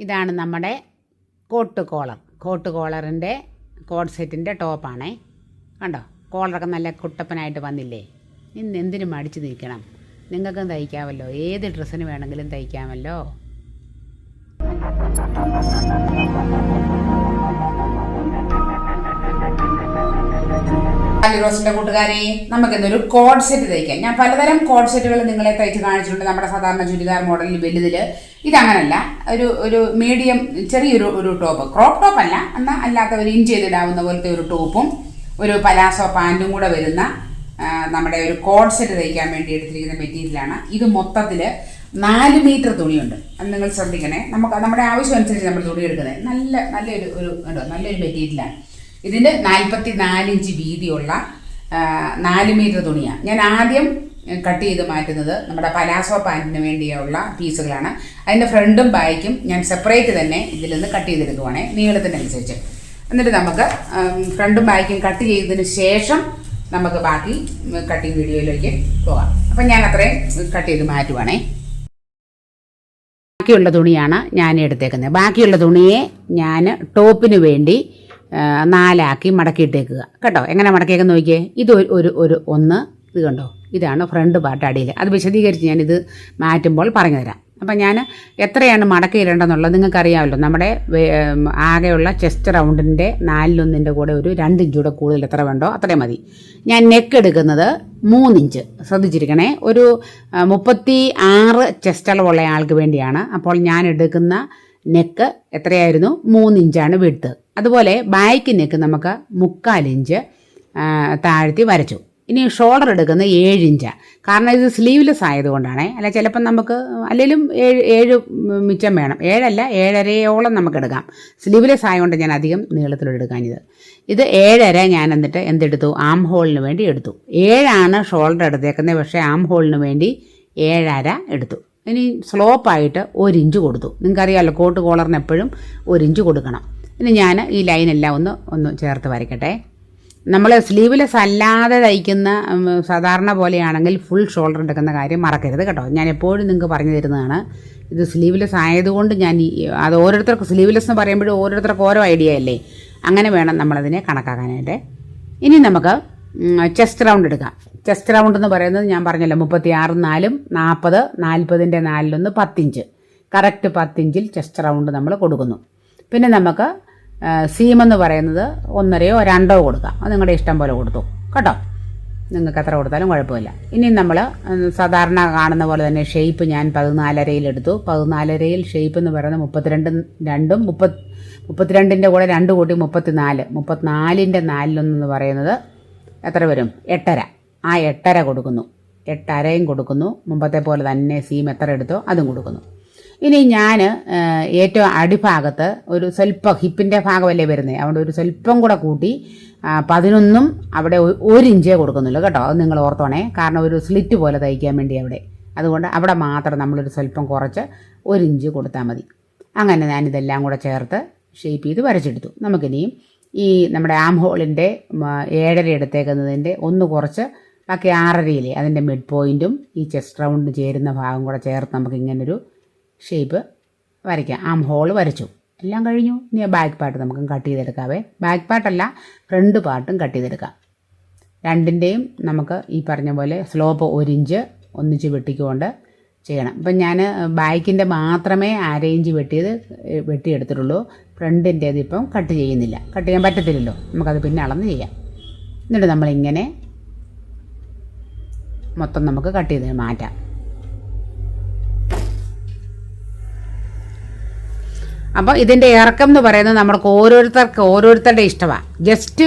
ഇതാണ് നമ്മുടെ coat collar coat കോളറിന്റെ കോഡ് സെറ്റിന്റെ ടോപ്പാണേ കണ്ടോ? കോളറൊക്കെ നല്ല കുട്ടപ്പനായിട്ട് വന്നില്ലേ? ഇന്ന് എന്തിനു മടിച്ച് നിൽക്കണം? നിങ്ങൾക്കും തയ്ക്കാമല്ലോ. ഏത് ഡ്രസ്സിന് വേണമെങ്കിലും തയ്ക്കാമല്ലോ. റോസിന്റെ കൂട്ടുകാരെ നമുക്ക് ഇന്നൊരു കോഡ് സെറ്റ് തയ്ക്കാം. ഞാൻ പലതരം കോഡ് സെറ്റുകൾ നിങ്ങളെ തയ്ച്ച് കാണിച്ചിട്ടുണ്ട്. നമ്മുടെ സാധാരണ ചുരിദാർ മോഡലിൽ വലുതിൽ ഇതങ്ങനല്ല. ഒരു ഒരു മീഡിയം ചെറിയൊരു ഒരു ടോപ്പ് ക്രോപ്പ് ടോപ്പ് അല്ല. എന്നാൽ അല്ലാത്ത ഒരു ഇൻ ചെയ്തിടാവുന്ന പോലത്തെ ഒരു ടോപ്പും ഒരു പലാസോ പാന്റും കൂടെ വരുന്ന നമ്മുടെ ഒരു കോഡ് സെറ്റ് തയ്ക്കാൻ വേണ്ടി എടുത്തിരിക്കുന്ന മെറ്റീരിയലാണ് ഇത് മൊത്തത്തിൽ നാല് മീറ്റർ തുണിയുണ്ട്. അത് നിങ്ങൾ ശ്രദ്ധിക്കണേ. നമുക്ക് നമ്മുടെ ആവശ്യം അനുസരിച്ച് നമ്മൾ തുണി എടുക്കുന്നത് നല്ല നല്ലൊരു ഒരു കണ്ടോ നല്ലൊരു മെറ്റീരിയലാണ് ഇതിന് നാൽപ്പത്തി നാലിഞ്ച് വീതിയുള്ള നാല് മീറ്റർ തുണിയാണ് ഞാൻ ആദ്യം കട്ട് ചെയ്ത് മാറ്റുന്നത് നമ്മുടെ പലാസോ പാന്റിന് വേണ്ടിയുള്ള പീസുകളാണ്. അതിന്റെ ഫ്രണ്ടും ബാക്കും ഞാൻ സെപ്പറേറ്റ് തന്നെ ഇതിൽ നിന്ന് കട്ട് ചെയ്തെടുക്കുവാണേ നീളത്തിനനുസരിച്ച്. എന്നിട്ട് നമുക്ക് ഫ്രണ്ടും ബാക്കും കട്ട് ചെയ്തതിന് ശേഷം നമുക്ക് ബാക്കി കട്ടിങ് വീഡിയോയിലേക്ക് പോകാം. അപ്പം ഞാൻ അത്രയും കട്ട് ചെയ്ത് മാറ്റുവാണേ. ബാക്കിയുള്ള തുണിയാണ് ഞാൻ എടുത്തേക്കുന്നത്. ബാക്കിയുള്ള തുണിയെ ഞാൻ ടോപ്പിന് വേണ്ടി നാലാക്കി മടക്കിയിട്ടേക്കുക. കേട്ടോ? എങ്ങനെ മടക്കിയേക്കെന്ന് നോക്കിയേ. ഇത് ഒരു ഒരു ഒന്ന് ഇത് കണ്ടോ? ഇതാണ് ഫ്രണ്ട് പാർട്ട് അടിയിൽ അത് വിശദീകരിച്ച് ഞാനിത് മാറ്റുമ്പോൾ പറഞ്ഞു തരാം അപ്പം ഞാൻ എത്രയാണ് മടക്കിയിടേണ്ടതെന്നുള്ളത് നിങ്ങൾക്കറിയാമല്ലോ. നമ്മുടെ ആകെയുള്ള ചെസ്റ്റ് റൗണ്ടിന്റെ നാലിലൊന്നിന്റെ കൂടെ ഒരു രണ്ട് ഇഞ്ചൂടെ കൂടെ കൂടുതൽ എത്ര വേണ്ടോ അത്രയും മതി. ഞാൻ നെക്ക് എടുക്കുന്നത് മൂന്നിഞ്ച് ശ്രദ്ധിച്ചിരിക്കണേ. ഒരു മുപ്പത്തി ആറ് ചെസ്റ്റ് അളവുള്ള ആൾക്ക് വേണ്ടിയാണ്. അപ്പോൾ ഞാൻ എടുക്കുന്ന നെക്ക് എത്രയായിരുന്നു? മൂന്നിഞ്ചാണ് വിടുത്ത് അതുപോലെ ബാക്ക് നെക്ക് നമുക്ക് മുക്കാലിഞ്ച് താഴ്ത്തി വരച്ചു. ഇനി ഷോൾഡർ എടുക്കുന്നത് ഏഴ് കാരണം ഇത് സ്ലീവ്ലെസ് ആയതുകൊണ്ടാണ്. അല്ല ചിലപ്പം നമുക്ക് അല്ലെങ്കിലും ഏഴ് ഏഴ് മിച്ചം വേണം. ഏഴല്ല ഏഴരയോളം നമുക്ക് എടുക്കാം. സ്ലീവ്ലെസ് ആയതുകൊണ്ട് ഞാൻ അധികം നീളത്തിലെടുക്കാഞ്ഞത് ഇത്. ഏഴര ഞാൻ എന്നിട്ട് എന്തെടുത്തു? ആം ഹോളിന് വേണ്ടി എടുത്തു. ഏഴാണ് ഷോൾഡർ എടുത്തേക്കുന്നത്. പക്ഷേ ആം ഹോളിന് വേണ്ടി ഏഴര എടുത്തു. ഇനി സ്ലോപ്പായിട്ട് ഒരു ഇഞ്ച് കൊടുത്തു. നിങ്ങൾക്കറിയാമല്ലോ കോട്ട് കോളറിന് എപ്പോഴും ഒരു ഇഞ്ച് കൊടുക്കണം. ഇനി ഞാൻ ഈ ലൈനെല്ലാം ഒന്ന് ഒന്ന് ചേർത്ത് വരയ്ക്കട്ടെ. നമ്മൾ സ്ലീവ്ലെസ് അല്ലാതെ തയ്ക്കുന്ന സാധാരണ പോലെയാണെങ്കിൽ ഫുൾ ഷോൾഡർ എടുക്കുന്ന കാര്യം മറക്കരുത് കേട്ടോ. ഞാൻ എപ്പോഴും നിങ്ങൾക്ക് പറഞ്ഞു തരുന്നതാണ്. ഇത് സ്ലീവ്ലെസ് ആയതുകൊണ്ട് ഞാൻ അത് ഓരോരുത്തർക്ക് സ്ലീവ്ലെസ് എന്ന് പറയുമ്പോഴും ഓരോരുത്തർക്ക് ഓരോ ഐഡിയ അല്ലേ? അങ്ങനെ വേണം നമ്മളതിനെ കണക്കാക്കാനായിട്ട്. ഇനി നമുക്ക് ചെസ്റ്റ് റൗണ്ട് എടുക്കാം. ചെസ്റ്റ് റൗണ്ട് എന്ന് പറയുന്നത് ഞാൻ പറഞ്ഞല്ലോ മുപ്പത്തി ആറ് നാലും നാൽപ്പത് നാൽപ്പതിന്റെ നാലിലൊന്ന് പത്തിഞ്ച്. കറക്റ്റ് പത്തിഞ്ചിൽ ചെസ്റ്റ് റൗണ്ട് നമ്മൾ കൊടുക്കുന്നു. പിന്നെ നമുക്ക് സീം എന്ന് പറയുന്നത് ഒന്നരയോ രണ്ടോ കൊടുക്കാം. അത് നിങ്ങളുടെ ഇഷ്ടം പോലെ കൊടുത്തു. കേട്ടോ? നിങ്ങൾക്ക് എത്ര കൊടുത്താലും കുഴപ്പമില്ല. ഇനി നമ്മൾ സാധാരണ കാണുന്ന പോലെ തന്നെ ഷേപ്പ് ഞാൻ പതിനാലരയിൽ എടുത്തു. പതിനാലരയിൽ ഷേപ്പ് എന്ന് പറയുന്നത് മുപ്പത്തിരണ്ടും രണ്ടും മുപ്പത് മുപ്പത്തിരണ്ടിന്റെ കൂടെ രണ്ട് കൂട്ടി മുപ്പത്തിനാല്. മുപ്പത്തിനാലിന്റെ നാലിലൊന്നെന്ന് പറയുന്നത് എത്ര വരും? എട്ടര. ആ എട്ടര കൊടുക്കുന്നു. എട്ടരയും കൊടുക്കുന്നു. മുമ്പത്തെ പോലെ തന്നെ സീം എത്ര എടുത്തോ അതും കൊടുക്കുന്നു. ഇനി ഞാൻ ഏറ്റവും അടിഭാഗത്ത് ഒരു സ്വല്പം ഹിപ്പിന്റെ ഭാഗമല്ലേ വരുന്നത് അതുകൊണ്ട് ഒരു സ്വല്പം കൂടെ കൂട്ടി പതിനൊന്നും അവിടെ ഒരു ഇഞ്ചേ കൊടുക്കുന്നുള്ളൂ കേട്ടോ. അത് നിങ്ങൾ ഓർത്തോണേ. കാരണം ഒരു സ്ലിറ്റ് പോലെ തയ്ക്കാൻ വേണ്ടി അവിടെ. അതുകൊണ്ട് അവിടെ മാത്രം നമ്മളൊരു സ്വല്പം കുറച്ച് ഒരു ഇഞ്ച് കൊടുത്താൽ മതി. അങ്ങനെ ഞാനിതെല്ലാം കൂടെ ചേർത്ത് ഷേപ്പ് ചെയ്ത് വരച്ചെടുത്തു. നമുക്കിനിയും ഈ നമ്മുടെ ആം ഹോളിന്റെ ഏഴര എടുത്തേക്കുന്നതിന്റെ ഒന്ന് കുറച്ച് ബാക്കി ആറരയിലെ അതിന്റെ മിഡ് പോയിന്റും ഈ ചെസ്റ്റ് റൗണ്ട് ചേരുന്ന ഭാഗം കൂടെ ചേർത്ത് നമുക്ക് ഇങ്ങനൊരു ഷേപ്പ് വരയ്ക്കാം. ആം ഹോൾ വരച്ചു. എല്ലാം കഴിഞ്ഞു. ഇനി ബാക്ക് പാർട്ട് നമുക്ക് കട്ട് ചെയ്തെടുക്കാവേ. ബാക്ക് പാർട്ടല്ല ഫ്രണ്ട് പാർട്ടും കട്ട് ചെയ്തെടുക്കാം. രണ്ടിന്റെയും നമുക്ക് ഈ പറഞ്ഞ പോലെ സ്ലോപ്പ് ഒരു ഇഞ്ച് ഒന്നിച്ച് വെട്ടിക്കൊണ്ട് ചെയ്യണം. ഇപ്പം ഞാൻ ബാക്കിന്റെ മാത്രമേ അരയിഞ്ച് വെട്ടിയത് വെട്ടിയെടുത്തിട്ടുള്ളൂ. ഫ്രണ്ടിന്റേത് ഇപ്പം കട്ട് ചെയ്യുന്നില്ല. കട്ട് ചെയ്യാൻ പറ്റത്തില്ലല്ലോ. നമുക്കത് പിന്നെ അളന്ന് ചെയ്യാം. എന്നിട്ട് നമ്മളിങ്ങനെ മൊത്തം നമുക്ക് കട്ട് ചെയ്ത് മാറ്റാം. അപ്പോൾ ഇതിന്റെ ഇറക്കം എന്ന് പറയുന്നത് നമ്മൾക്ക് ഓരോരുത്തർക്ക് ഓരോരുത്തരുടെ ഇഷ്ടമാണ് ജസ്റ്റ്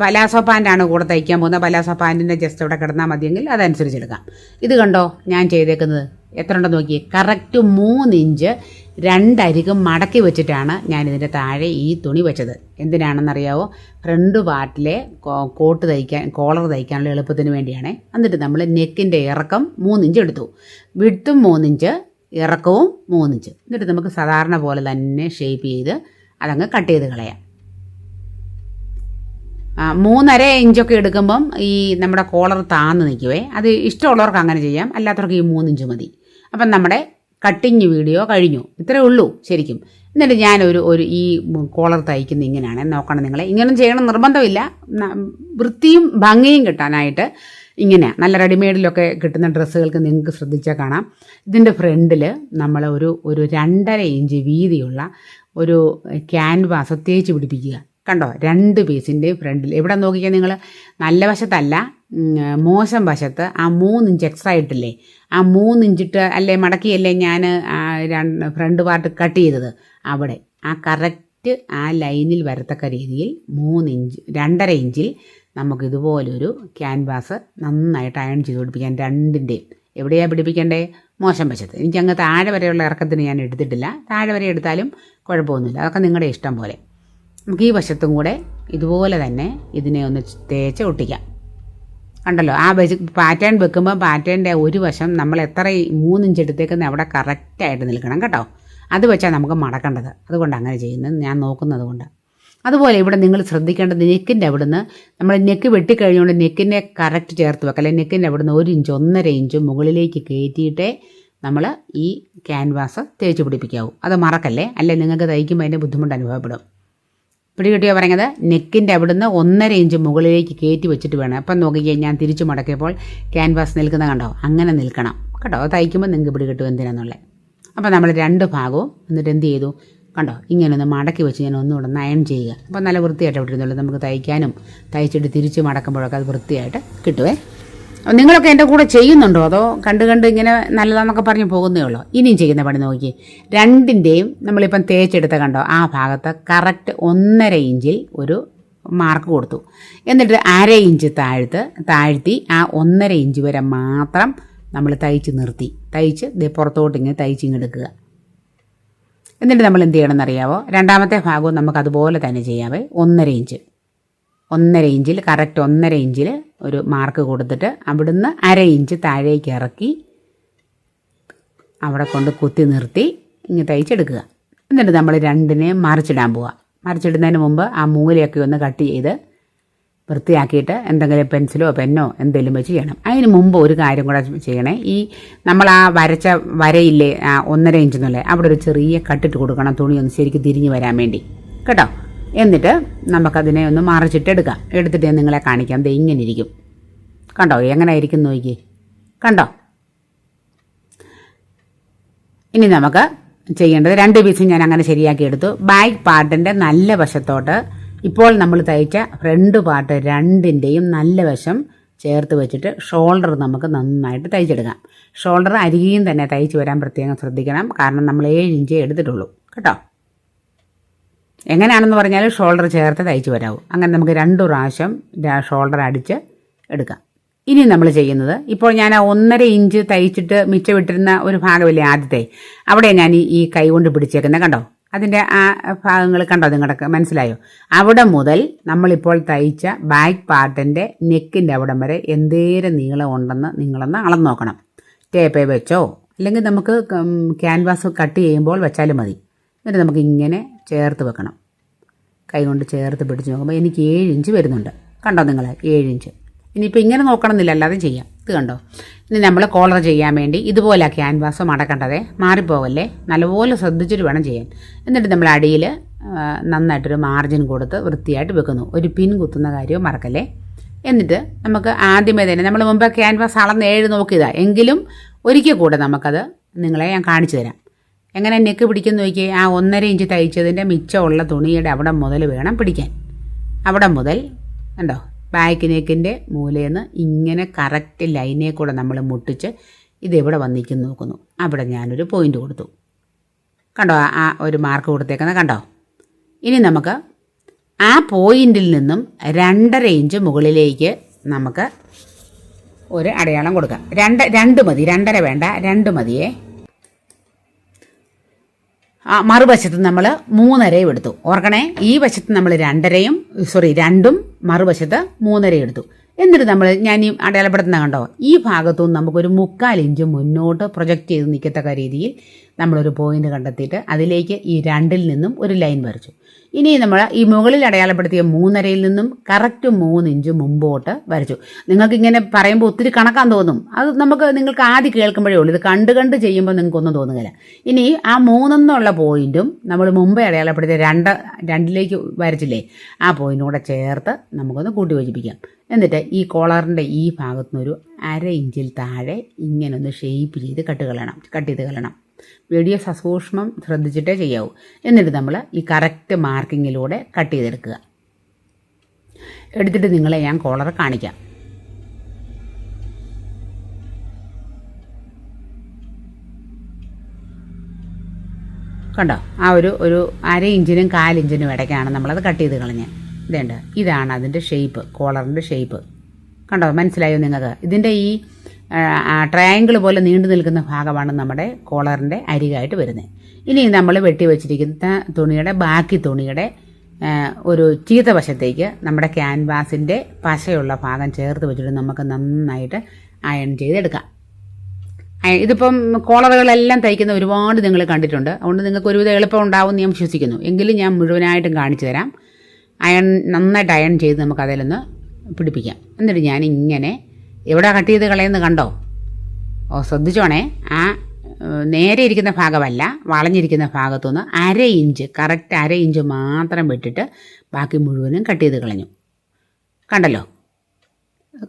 പലാസോ പാന്റാണ് കൂടെ തയ്ക്കാൻ പോകുന്നത്. പലാസോ പാന്റിന്റെ ജസ്റ്റ് ഇവിടെ കിടന്നാൽ മതിയെങ്കിൽ അതനുസരിച്ച് എടുക്കാം. ഇത് കണ്ടോ? ഞാൻ ചെയ്തേക്കുന്നത്. എത്ര ഉണ്ടെന്ന് നോക്കി കറക്റ്റ് മൂന്ന് ഇഞ്ച് രണ്ടരികും മടക്കി വെച്ചിട്ടാണ് ഞാൻ ഇതിന്റെ താഴെ ഈ തുണി വെച്ചത്. എന്തിനാണെന്നറിയാവോ? ഫ്രണ്ട് പാർട്ടിലെ കോട്ട് തയ്ക്കാൻ കോളർ തയ്ക്കാനുള്ള എളുപ്പത്തിന് വേണ്ടിയാണ്. എന്നിട്ട് നമ്മൾ നെക്കിന്റെ ഇറക്കം മൂന്നിഞ്ച് എടുത്തു. വിടുത്തും മൂന്നിഞ്ച് ഇറക്കവും മൂന്നിഞ്ച്. എന്നിട്ട് നമുക്ക് സാധാരണ പോലെ തന്നെ ഷേപ്പ് ചെയ്ത് അതങ്ങ് കട്ട് ചെയ്ത് കളയാം. മൂന്നര ഇഞ്ചൊക്കെ എടുക്കുമ്പം ഈ നമ്മുടെ കോളർ താന്ന് നിൽക്കുവേ. അത് ഇഷ്ടമുള്ളവർക്ക് അങ്ങനെ ചെയ്യാം. അല്ലാത്തവർക്ക് ഈ മൂന്നിഞ്ച് മതി. അപ്പം നമ്മുടെ കട്ടിങ് വീഡിയോ കഴിഞ്ഞു. ഇത്രയേ ഉള്ളൂ ശരിക്കും. എന്നിട്ട് ഞാനൊരു ഒരു ഈ കോളർ തയ്ക്കുന്ന ഇങ്ങനെയാണ്. നോക്കണം നിങ്ങളെ. ഇങ്ങനെ ചെയ്യണം നിർബന്ധമില്ല. വൃത്തിയും ഭംഗിയും കിട്ടാനായിട്ട് ഇങ്ങനെ നല്ല റെഡിമെയ്ഡിലൊക്കെ കിട്ടുന്ന ഡ്രസ്സുകൾക്ക് നിങ്ങൾക്ക് ശ്രദ്ധിച്ചാൽ കാണാം. ഇതിന്റെ ഫ്രണ്ടിൽ നമ്മൾ ഒരു ഒരു രണ്ടര ഇഞ്ച് വീതിയുള്ള ഒരു ക്യാൻവാസ് തേച്ച് പിടിപ്പിക്കുക. കണ്ടോ? രണ്ട് പീസിന്റെ ഫ്രണ്ടിൽ എവിടെ നോക്കിയാൽ നിങ്ങൾ നല്ല വശത്തല്ല മോശം വശത്ത് ആ മൂന്ന് ഇഞ്ച് എക്സ്ട്രാ ഇട്ടില്ലേ? ആ മൂന്ന് ഇഞ്ചിട്ട് അല്ലേ മടക്കിയല്ലേ ഞാൻ ഫ്രണ്ട് പാർട്ട് കട്ട് ചെയ്തത്? അവിടെ. ആ കറക്റ്റ് ആ ലൈനിൽ വരത്തക്ക രീതിയിൽ മൂന്ന് ഇഞ്ച് രണ്ടര ഇഞ്ചിൽ നമുക്ക് ഇതുപോലൊരു ക്യാൻവാസ് നന്നായിട്ട് അയൺ ചെയ്ത് പിടിപ്പിക്കാൻ രണ്ടിന്റെയും എവിടെയാണ് പിടിപ്പിക്കേണ്ടേ? മോശം വശത്ത്. എനിക്ക് അങ്ങ് താഴെ വരെയുള്ള ഇറക്കത്തിന് ഞാൻ എടുത്തിട്ടില്ല. താഴെ വരെ എടുത്താലും കുഴപ്പമൊന്നുമില്ല. അതൊക്കെ നിങ്ങളുടെ ഇഷ്ടം പോലെ. നമുക്ക് ഈ വശത്തും കൂടെ ഇതുപോലെ തന്നെ ഇതിനെ ഒന്ന് തേച്ച് ഒട്ടിക്കാം. ഉണ്ടല്ലോ ആ വെച്ച് പാറ്റേൺ വെക്കുമ്പോൾ പാറ്റേണിന്റെ ഒരു വശം നമ്മൾ എത്ര മൂന്നിഞ്ച് എടുത്തേക്കുന്ന അവിടെ കറക്റ്റായിട്ട് നിൽക്കണം കേട്ടോ. അത് വെച്ചാൽ നമുക്ക് മടക്കേണ്ടത്. അതുകൊണ്ട് അങ്ങനെ ചെയ്യുന്നത് ഞാൻ നോക്കുന്നത് കൊണ്ട്. അതുപോലെ ഇവിടെ നിങ്ങൾ ശ്രദ്ധിക്കേണ്ടത് നെക്കിന്റെ അവിടുന്ന് നമ്മൾ നെക്ക് വെട്ടിക്കഴിഞ്ഞുകൊണ്ട് നെക്കിനെ കറക്റ്റ് ചേർത്ത് വെക്കുക. അല്ലെങ്കിൽ നെക്കിന്റെ അവിടുന്ന് ഒരു ഇഞ്ച് ഒന്നര ഇഞ്ച് മുകളിലേക്ക് കയറ്റിയിട്ടേ നമ്മൾ ഈ ക്യാൻവാസ് തേച്ച് പിടിപ്പിക്കാവൂ. അത് മറക്കല്ലേ? അല്ലെ നിങ്ങൾക്ക് തയ്ക്കുമ്പോൾ അതിന്റെ ബുദ്ധിമുട്ട് അനുഭവപ്പെടും. പിടികിട്ടിയോ പറഞ്ഞത് നെക്കിന്റെ അവിടുന്ന് ഒന്നര ഇഞ്ച് മുകളിലേക്ക് കയറ്റി വെച്ചിട്ട് വേണം. അപ്പം നോക്കിക്കഴിഞ്ഞാൽ ഞാൻ തിരിച്ചു മടക്കിയപ്പോൾ ക്യാൻവാസ് നിൽക്കുന്ന കണ്ടോ? അങ്ങനെ നിൽക്കണം. കേട്ടോ തയ്ക്കുമ്പോൾ നിങ്ങൾക്ക് പിടികിട്ടും എന്തിനാന്നുള്ളത്. അപ്പോൾ നമ്മൾ രണ്ട് ഭാഗവും എന്നിട്ട് എന്ത് ചെയ്തു? കണ്ടോ? ഇങ്ങനെ ഒന്ന് മടക്കി വെച്ച് ഞാൻ ഒന്നുകൂടെ ഒന്ന് അയൺ ചെയ്യുക. അപ്പോൾ നല്ല വൃത്തിയായിട്ട് അവിടെ ഇരുന്നുള്ളൂ നമുക്ക് തയ്ക്കാനും തയ്ച്ചിട്ട് തിരിച്ച് മടക്കുമ്പോഴൊക്കെ അത് വൃത്തിയായിട്ട് കിട്ടുവേ. നിങ്ങളൊക്കെ എന്റെ കൂടെ ചെയ്യുന്നുണ്ടോ? അതോ കണ്ട് കണ്ട് ഇങ്ങനെ നല്ലതാന്നൊക്കെ പറഞ്ഞ് പോകുന്നേ ഉള്ളൂ? ഇനിയും ചെയ്യുന്ന പണി നോക്കി രണ്ടിന്റെയും നമ്മളിപ്പം തേച്ചെടുത്ത കണ്ടോ? ആ ഭാഗത്ത് കറക്റ്റ് ഒന്നര ഇഞ്ചിൽ ഒരു മാർക്ക് കൊടുത്തു. എന്നിട്ട് അര ഇഞ്ച് താഴ്ത്ത് താഴ്ത്തി ആ ഒന്നര ഇഞ്ച് വരെ മാത്രം നമ്മൾ തയ്ച്ച് നിർത്തി. തയ്ച്ച് പുറത്തോട്ട് ഇങ്ങനെ തയ്ച്ചിങ്ങെടുക്കുക എന്നിട്ട് നമ്മൾ എന്ത് ചെയ്യണമെന്നറിയാവോ രണ്ടാമത്തെ ഭാഗവും നമുക്ക് അതുപോലെ തന്നെ ചെയ്യാവേ. ഒന്നര ഇഞ്ച്. ഒന്നര ഇഞ്ചിൽ കറക്റ്റ് ഒന്നര ഇഞ്ചിൽ ഒരു മാർക്ക് കൊടുത്തിട്ട് അവിടുന്ന് അര ഇഞ്ച് താഴേക്ക് ഇറക്കി അവിടെ കൊണ്ട് കുത്തി നിർത്തി ഇങ്ങ് തയ്ച്ചെടുക്കുക. എന്നിട്ട് നമ്മൾ രണ്ടിനെ മറിച്ചിടാൻ പോവുക മറിച്ചിടുന്നതിന് മുമ്പ് ആ മൂലയൊക്കെ ഒന്ന് കട്ട് ചെയ്ത് വൃത്തിയാക്കിയിട്ട് എന്തെങ്കിലും പെൻസിലോ പെന്നോ എന്തെങ്കിലും വെച്ച് ചെയ്യണം. അതിന് മുമ്പ് ഒരു കാര്യം കൂടെ ചെയ്യണേ. ഈ നമ്മൾ ആ വരച്ച വരയില്ലേ ഒന്നര ഇഞ്ച് അവിടെ ഒരു ചെറിയ കട്ടിട്ട് കൊടുക്കണം. തുണി ശരിക്കും തിരിഞ്ഞ് വരാൻ വേണ്ടി. കേട്ടോ? എന്നിട്ട് നമുക്കതിനെ ഒന്ന് മറിച്ചിട്ടെടുക്കാം എടുത്തിട്ട് നിങ്ങളെ കാണിക്കാം. ദേ ഇങ്ങനെ ഇരിക്കും. കണ്ടോ? എങ്ങനെ ഇരിക്കും നോക്കി കണ്ടോ? ഇനി നമുക്ക് ചെയ്യേണ്ടത് രണ്ട് പീസും ഞാൻ അങ്ങനെ ശരിയാക്കി എടുത്തു. ബാക്ക് പാർട്ടിന്റെ നല്ല വശത്തോട്ട്. ഇപ്പോൾ നമ്മൾ തയ്ച്ച ഫ്രണ്ട് പാർട്ട് രണ്ടിന്റെയും നല്ല വശം ചേർത്ത് വെച്ചിട്ട് ഷോൾഡർ നമുക്ക് നന്നായിട്ട് തയ്ച്ചെടുക്കാം. ഷോൾഡർ അരികെയും തന്നെ തയ്ച്ച് വരാൻ പ്രത്യേകം ശ്രദ്ധിക്കണം. കാരണം നമ്മൾ ഏഴ് ഇഞ്ചേ എടുത്തിട്ടുള്ളൂ. കേട്ടോ? എങ്ങനെയാണെന്ന് പറഞ്ഞാൽ ഷോൾഡർ ചേർത്ത് തയ്ച്ച് വരാവൂ. അങ്ങനെ നമുക്ക് രണ്ട് പ്രാവശ്യം ഷോൾഡർ അടിച്ച് എടുക്കാം. ഇനി നമ്മൾ ചെയ്യുന്നത് ഇപ്പോൾ ഞാൻ ഒന്നര ഇഞ്ച് തയ്ച്ചിട്ട് മിച്ചമിട്ടിരുന്ന ഒരു ഭാഗമില്ലേ ആദ്യത്തെ? അവിടെ ഞാൻ ഈ കൈ കൊണ്ട് പിടിച്ചേക്കുന്നത് കണ്ടോ? അതിന്റെ ആ ഭാഗങ്ങൾ കണ്ടോ നിങ്ങൾക്ക് മനസ്സിലായോ? അവിടെ മുതൽ നമ്മളിപ്പോൾ തയ്ച്ച ബാക്ക് പാർട്ടിന്റെ നെക്കിന്റെ അവിടം വരെ എന്തേരം നീളം ഉണ്ടെന്ന് നിങ്ങളൊന്ന് അളന്ന് നോക്കണം. ടേപ്പേ വെച്ചോ? അല്ലെങ്കിൽ നമുക്ക് ക്യാൻവാസ് കട്ട് ചെയ്യുമ്പോൾ വെച്ചാലും മതി. എന്നിട്ട് നമുക്ക് ഇങ്ങനെ ചേർത്ത് വെക്കണം. കൈ കൊണ്ട് ചേർത്ത് പിടിച്ച് നോക്കുമ്പോൾ എനിക്ക് ഏഴ് ഇഞ്ച് വരുന്നുണ്ട്. കണ്ടോ നിങ്ങൾ ഏഴ് ഇഞ്ച്. ഇനിയിപ്പോൾ ഇങ്ങനെ നോക്കണമെന്നില്ല അല്ലാതെ ചെയ്യാം. ഇത് കണ്ടോ? ഇനി നമ്മൾ കോളർ ചെയ്യാൻ വേണ്ടി ഇതുപോലെ ക്യാൻവാസ് മടക്കേണ്ടതേ മാറിപ്പോകല്ലേ നല്ലപോലെ ശ്രദ്ധിച്ചിട്ട് വേണം ചെയ്യാൻ. എന്നിട്ട് നമ്മൾ അടിയിൽ നന്നായിട്ടൊരു മാർജിൻ കൊടുത്ത് വൃത്തിയായിട്ട് വെക്കുന്നു. ഒരു പിൻ കുത്തുന്ന കാര്യവും മറക്കല്ലേ? എന്നിട്ട് നമുക്ക് ആദ്യമേ തന്നെ നമ്മൾ മുമ്പ് ക്യാൻവാസ് അളന്ന് ഏഴ് നോക്കിയതാണ് എങ്കിലും ഒരിക്കൽ കൂടെ നമുക്കത് നിങ്ങളെ ഞാൻ കാണിച്ചു തരാം. എങ്ങനെ നെക്ക് പിടിക്കുന്ന നോക്കിയേ. ആ ഒന്നര ഇഞ്ച് തയ്ച്ചതിന്റെ മിച്ചമുള്ള തുണിയുടെ അവിടെ മുതൽ വേണം പിടിക്കാൻ. അവിടെ മുതൽ കണ്ടോ? ബാക്ക് നെക്കിന്റെ മൂലയെന്ന് ഇങ്ങനെ കറക്റ്റ് ലൈനെ കൂടെ നമ്മൾ മുട്ടിച്ച് ഇതെവിടെ വന്നിരിക്കുന്നു നോക്കുന്നു. അവിടെ ഞാനൊരു പോയിന്റ് കൊടുത്തു. കണ്ടോ? ആ- ഒരു മാർക്ക് കൊടുത്തേക്കുന്നത് കണ്ടോ? ഇനി നമുക്ക് ആ പോയിന്റിൽ നിന്നും രണ്ടര ഇഞ്ച് മുകളിലേക്ക് നമുക്ക് ഒരു അടയാളം കൊടുക്കാം. രണ്ട് രണ്ട് മതി. രണ്ടര വേണ്ട. രണ്ട് മതിയേ. മറുവശത്ത് നമ്മൾ മൂന്നരയും എടുത്തു. ഓർക്കണേ ഈ വശത്ത് നമ്മൾ രണ്ടരയും സോറി രണ്ടും മറുവശത്ത് മൂന്നരയും എടുത്തു. എന്നിട്ട് നമ്മൾ ഞാൻ ഈ അടയാളപ്പെടുത്തുന്ന കണ്ടോ ഈ ഭാഗത്തുനിന്ന് നമുക്കൊരു മുക്കാൽ ഇഞ്ച് മുന്നോട്ട് പ്രൊജക്റ്റ് ചെയ്ത് നിൽക്കത്തക്ക രീതിയിൽ നമ്മളൊരു പോയിന്റ് കണ്ടെത്തിയിട്ട് അതിലേക്ക് ഈ രണ്ടിൽ നിന്നും ഒരു ലൈൻ വരച്ചു. ഇനി നമ്മൾ ഈ മുകളിൽ അടയാളപ്പെടുത്തിയ മൂന്നരയിൽ നിന്നും കറക്റ്റ് മൂന്ന് ഇഞ്ച് മുമ്പോട്ട് വരച്ചു. നിങ്ങൾക്ക് ഇങ്ങനെ പറയുമ്പോൾ ഒത്തിരി കണക്കാൻ തോന്നും. അത് നമുക്ക് നിങ്ങൾക്ക് ആദ്യം കേൾക്കുമ്പോഴേ ഉള്ളൂ. ഇത് കണ്ട് കണ്ട് ചെയ്യുമ്പോൾ നിങ്ങൾക്കൊന്നും തോന്നുകയില്ല. ഇനി ആ മൂന്നെന്നുള്ള പോയിന്റും നമ്മൾ മുമ്പേ അടയാളപ്പെടുത്തിയ രണ്ട് രണ്ടിലേക്ക് വരച്ചില്ലേ ആ പോയിന്റും ചേർത്ത് നമുക്കൊന്ന് കൂട്ടി യോജിപ്പിക്കാം എന്നിട്ട് ഈ കോളറിന്റെ ഈ ഭാഗത്തുനിന്നൊരു അര ഇഞ്ചിൽ താഴെ ഇങ്ങനെ ഒന്ന് ഷേപ്പ് ചെയ്ത് കട്ട് കളയണം. കട്ട് ചെയ്ത് കളയണം. വീഡിയോ സസൂക്ഷ്മം ശ്രദ്ധിച്ചിട്ടേ ചെയ്യാവൂ. എന്നിട്ട് നമ്മൾ ഈ കറക്റ്റ് മാർക്കിങ്ങിലൂടെ കട്ട് ചെയ്തെടുക്കുക. എടുത്തിട്ട് നിങ്ങളെ ഞാൻ കോളർ കാണിക്കാം. കണ്ടോ? ആ ഒരു ഒരു അര ഇഞ്ചിനും കാലിഞ്ചിനും ഇടയ്ക്കാണ് നമ്മളത് കട്ട് ചെയ്ത് കളഞ്ഞത് ഇതേണ്ട ഇതാണ് അതിന്റെ ഷേപ്പ് കോളറിന്റെ ഷേപ്പ് കണ്ടോ? മനസ്സിലായോ നിങ്ങൾക്ക്? ഇതിന്റെ ഈ ട്രയാങ്കിൾ പോലെ നീണ്ടു നിൽക്കുന്ന ഭാഗമാണ് നമ്മുടെ കോളറിന്റെ അരികായിട്ട് വരുന്നത്. ഇനി നമ്മൾ വെട്ടി വെച്ചിരിക്കുന്ന തുണിയുടെ ബാക്കി തുണിയുടെ ഒരു ചീത്ത വശത്തേക്ക് നമ്മുടെ ക്യാൻവാസിന്റെ പശയുള്ള ഭാഗം ചേർത്ത് വെച്ചിട്ട് നമുക്ക് നന്നായിട്ട് അയൺ ചെയ്തെടുക്കാം. ഇതിപ്പം കോളറുകളെല്ലാം തയ്ക്കുന്ന ഒരുപാട് നിങ്ങൾ കണ്ടിട്ടുണ്ട്. അതുകൊണ്ട് നിങ്ങൾക്ക് ഒരുവിധം എളുപ്പം ഉണ്ടാവും ഞാൻ വിശ്വസിക്കുന്നു. എങ്കിലും ഞാൻ മുഴുവനായിട്ടും കാണിച്ചു തരാം. അയൺ നന്നായിട്ട് അയൺ ചെയ്ത് നമുക്ക് അതിലൊന്ന് പിടിപ്പിക്കാം. എന്നിട്ട് ഞാൻ ഇങ്ങനെ എവിടെ കട്ട് ചെയ്ത് കളയുന്നത് കണ്ടോ? ഓ ശ്രദ്ധിച്ചോണേ. ആ നേരെ ഇരിക്കുന്ന ഭാഗമല്ല വളഞ്ഞിരിക്കുന്ന ഭാഗത്തുനിന്ന് അര ഇഞ്ച് കറക്റ്റ് അര ഇഞ്ച് മാത്രം വിട്ടിട്ട് ബാക്കി മുഴുവനും കട്ട് ചെയ്ത് കളഞ്ഞു. കണ്ടല്ലോ?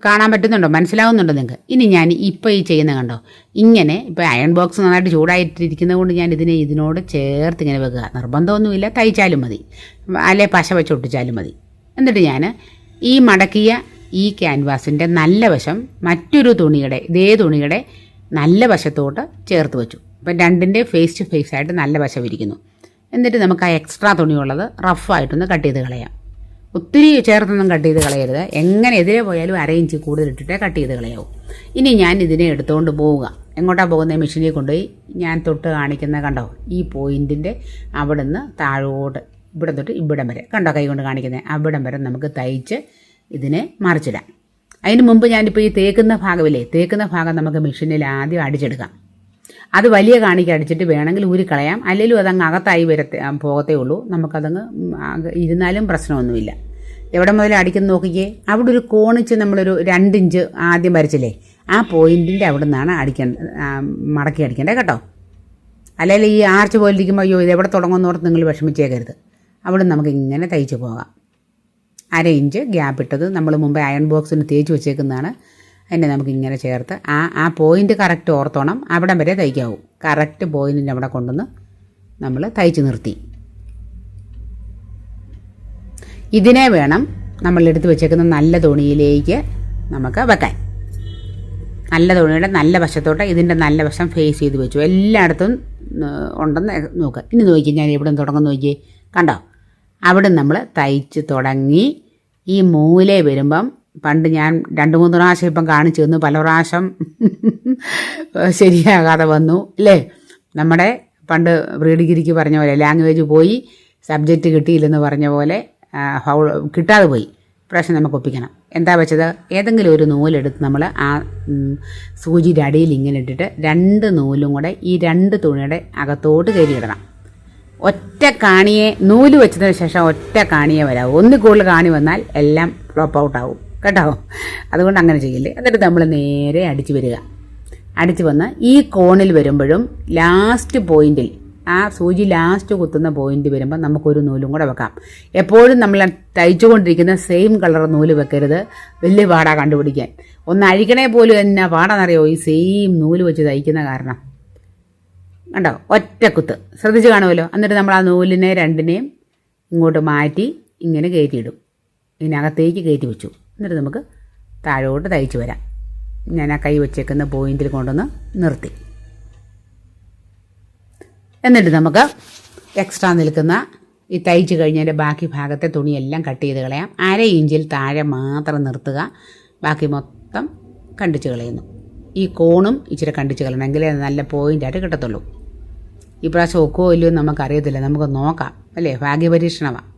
കാണാൻ പറ്റുന്നുണ്ടോ? മനസ്സിലാവുന്നുണ്ടോ നിങ്ങൾക്ക്? ഇനി ഞാൻ ഇപ്പോൾ ഈ ചെയ്യുന്ന കണ്ടോ? ഇങ്ങനെ ഇപ്പോൾ അയൺ ബോക്സ് നന്നായിട്ട് ചൂടായിട്ടിരിക്കുന്നത് കൊണ്ട് ഞാൻ ഇതിനെ ഇതിനോട് ചേർത്ത് ഇങ്ങനെ വെക്കുക. നിർബന്ധമൊന്നുമില്ല തയ്ച്ചാലും മതി. അല്ലെ പശ വെച്ച് ഒട്ടിച്ചാലും മതി. എന്നിട്ട് ഞാൻ ഈ മടക്കിയ ഈ ക്യാൻവാസിന്റെ നല്ല വശം മറ്റൊരു തുണിയുടെ ഇതേ തുണിയുടെ നല്ല വശത്തോട്ട് ചേർത്ത് വെച്ചു. അപ്പം രണ്ടിന്റെ ഫേസ് ടു ഫേസ് ആയിട്ട് നല്ല വശം ഇരിക്കുന്നു. എന്നിട്ട് നമുക്ക് ആ എക്സ്ട്രാ തുണിയുള്ളത് റഫായിട്ടൊന്ന് കട്ട് ചെയ്ത് കളയാം. ഒത്തിരി ചേർത്തൊന്നും കട്ട് ചെയ്ത് കളയരുത്. എങ്ങനെ എതിരെ പോയാലും അര ഇഞ്ച് കൂടുതൽ ഇട്ടിട്ടേ കട്ട് ചെയ്ത് കളയാവും. ഇനി ഞാൻ ഇതിനെ എടുത്തുകൊണ്ട് പോവുക. എങ്ങോട്ടാണ് പോകുന്നത് മെഷീനിൽ കൊണ്ടുപോയി ഞാൻ തൊട്ട് കാണിക്കുന്ന കണ്ടോ? ഈ പോയിന്റിന്റെ അവിടെ നിന്ന് താഴോട്ട് ഇവിടെ തൊട്ട് ഇവിടം വരെ. കണ്ടോ കൈ കൊണ്ട് കാണിക്കുന്നത് അവിടം വരെ നമുക്ക് തയ്ച്ച് ഇതിനെ മറിച്ചിടാം. അതിന് മുമ്പ് ഞാനിപ്പോൾ ഈ തേക്കുന്ന ഭാഗമില്ലേ തേക്കുന്ന ഭാഗം നമുക്ക് മെഷീനിൽ ആദ്യം അടിച്ചെടുക്കാം. അത് വലിയ കാണിക്ക് അടിച്ചിട്ട് വേണമെങ്കിൽ ഊരിക്കളയാം അല്ലെങ്കിലും അതങ്ങ് അകത്തായി വരത്തെ പോകത്തേ ഉള്ളൂ. നമുക്കതങ്ങ് ഇരുന്നാലും പ്രശ്നമൊന്നുമില്ല. എവിടെ മുതൽ അടിക്കുന്ന നോക്കിക്കേ. അവിടെ ഒരു കോണിച്ച് നമ്മളൊരു രണ്ടിഞ്ച് ആദ്യം വരച്ചില്ലേ ആ പോയിന്റിന്റെ അവിടെ നിന്നാണ് അടിക്കേണ്ട ആ, മടക്കി അടിക്കേണ്ടത് കേട്ടോ. അല്ലെങ്കിൽ ഈ ആർച്ച് പോലിരിക്കുമ്പോൾ അയ്യോ ഇത് എവിടെ തുടങ്ങുമെന്ന് ഓർത്ത് നിങ്ങൾ വിഷമിച്ചേക്കരുത്. അവിടെ നമുക്ക് ഇങ്ങനെ തയ്ച്ച് പോകാം. അര ഇഞ്ച് ഗ്യാപ്പ് ഇട്ടത്. നമ്മൾ മുമ്പേ അയൺ ബോക്സിന് തേച്ച് വെച്ചേക്കുന്നതാണ്. അതിനെ നമുക്ക് ഇങ്ങനെ ചേർത്ത് ആ ആ പോയിന്റ് കറക്റ്റ് ഓർത്തോണം. അവിടം വരെ തയ്ക്കാവും. കറക്റ്റ് പോയിന്റിന്റെ അവിടെ കൊണ്ടുവന്ന് നമ്മൾ തയ്ച്ച് നിർത്തി. ഇതിനെ വേണം നമ്മൾ എടുത്ത് വെച്ചേക്കുന്ന നല്ല തുണിയിലേക്ക് നമുക്ക് വെക്കാൻ. നല്ല തുണിയുടെ നല്ല വശത്തോട്ട് ഇതിന്റെ നല്ല വശം ഫേസ് ചെയ്ത് വെച്ചു. എല്ലായിടത്തും ഉണ്ടെന്ന് നോക്കുക ഇനി നോക്കി ഞാൻ എവിടെ നിന്ന് തുടങ്ങുന്ന നോക്കിയേ. കണ്ടോ? അവിടെ നമ്മൾ തയ്ച്ച് തുടങ്ങി. ഈ മൂല വരുമ്പം പണ്ട് ഞാൻ രണ്ട് മൂന്ന് പ്രാവശ്യം ഇപ്പം കാണിച്ചു തന്നു. പല പ്രാവശ്യം ശരിയാകാതെ വന്നു. അല്ലേ? നമ്മുടെ പണ്ട് പ്രീ ഡിഗ്രിക്ക് പറഞ്ഞ പോലെ ലാംഗ്വേജ് പോയി സബ്ജക്റ്റ് കിട്ടിയില്ലെന്ന് പറഞ്ഞ പോലെ കിട്ടാതെ പോയി. പ്രാവശ്യം നമുക്ക് ഒപ്പിക്കണം. എന്താ വെച്ചത്? ഏതെങ്കിലും ഒരു നൂലെടുത്ത് നമ്മൾ ആ സൂചിയുടെ അടിയിൽ ഇങ്ങനെ ഇട്ടിട്ട് രണ്ട് നൂലും കൂടെ ഈ രണ്ട് തുണിയുടെ അകത്തോട്ട് കയറിയിടണം ഒറ്റ കാണിയെ നൂൽ വെച്ചതിന് ശേഷം ഒറ്റ കാണിയെ വരാവും. ഒന്ന് കൂടുതൽ കാണി വന്നാൽ എല്ലാം ഫ്ലോപ്പ് ഔട്ട് ആവും. കേട്ടോ? അതുകൊണ്ട് അങ്ങനെ ചെയ്യില്ലേ. എന്നിട്ട് നമ്മൾ നേരെ അടിച്ചു വരിക. അടിച്ചു വന്ന് ഈ കോണിൽ വരുമ്പോഴും ലാസ്റ്റ് പോയിന്റിൽ ആ സൂചി ലാസ്റ്റ് കുത്തുന്ന പോയിന്റ് വരുമ്പോൾ നമുക്കൊരു നൂലും കൂടെ വെക്കാം. എപ്പോഴും നമ്മൾ തയ്ച്ചുകൊണ്ടിരിക്കുന്ന സെയിം കളർ നൂൽ വെക്കരുത്. വലിയ പാടാ കണ്ടുപിടിക്കാൻ. ഒന്ന് അഴിക്കണേ പോലും എന്നാ പാടാന്നറിയോ? ഈ സെയിം നൂൽ വെച്ച് തയ്ക്കുന്ന കാരണം. കണ്ടോ? ഒറ്റക്കുത്ത്. ശ്രദ്ധിച്ച് കാണുമല്ലോ? എന്നിട്ട് നമ്മൾ ആ നൂലിനെ രണ്ടിനെയും ഇങ്ങോട്ട് മാറ്റി ഇങ്ങനെ കയറ്റിയിടും. ഇതിനകത്തേക്ക് കയറ്റി വെച്ചു. എന്നിട്ട് നമുക്ക് താഴോട്ട് തയ്ച്ച് വരാം. ഞാൻ ആ കൈ വെച്ചേക്കുന്ന പോയിന്റിൽ കൊണ്ടുവന്ന് നിർത്തി. എന്നിട്ട് നമുക്ക് എക്സ്ട്രാ നിൽക്കുന്ന ഈ തയ്ച്ച് കഴിഞ്ഞതിന്റെ ബാക്കി ഭാഗത്തെ തുണിയെല്ലാം കട്ട് ചെയ്ത് കളയാം. അര ഇഞ്ചിൽ താഴെ മാത്രം നിർത്തുക. ബാക്കി മൊത്തം കണ്ടിച്ച് കളയുന്നു. ഈ കോണും ഇച്ചിരി കണ്ടിച്ച് കളയണമെങ്കിൽ നല്ല പോയിന്റായിട്ട് കിട്ടത്തുള്ളൂ. ഈ പ്രാവശ്യം ഒക്കുമോ ഇല്ലയോ നമുക്കറിയത്തില്ല. നമുക്ക് നോക്കാം. അല്ലേ? ഭാഗ്യപരീക്ഷണമാണ്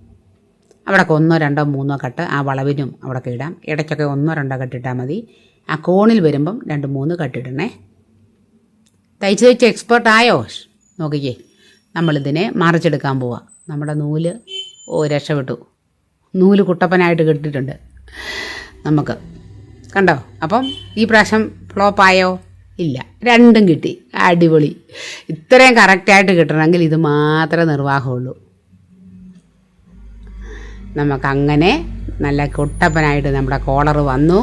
അവിടെ ഒന്നോ രണ്ടോ മൂന്നോ കട്ട് ആ വളവിനും അവിടെ ഇടാം. ഇടയ്ക്കൊക്കെ ഒന്നോ രണ്ടോ കട്ടിട്ടാൽ മതി. ആ കോണിൽ വരുമ്പം രണ്ട് മൂന്ന് കട്ടിടണേ. തയ്ച്ച് തയ്ച്ച് എക്സ്പേർട്ട് ആയോ? നോക്കിക്കേ. നമ്മളിതിനെ മറിച്ചെടുക്കാൻ പോവാം. നമ്മുടെ നൂൽ ഓ രക്ഷപ്പെട്ടു. നൂൽ കുട്ടപ്പനായിട്ട് കിട്ടിയിട്ടുണ്ട് നമുക്ക്. കണ്ടോ? അപ്പം ഈ പ്രാവശ്യം ഫ്ലോപ്പായോ ഇല്ല. രണ്ടും കിട്ടി. അടിപൊളി. ഇത്രയും കറക്റ്റായിട്ട് കിട്ടണമെങ്കിൽ ഇത് മാത്രമേ നിർവാഹമുള്ളൂ. നമുക്കങ്ങനെ നല്ല കൊട്ടപ്പനായിട്ട് നമ്മുടെ കോളർ വന്നു.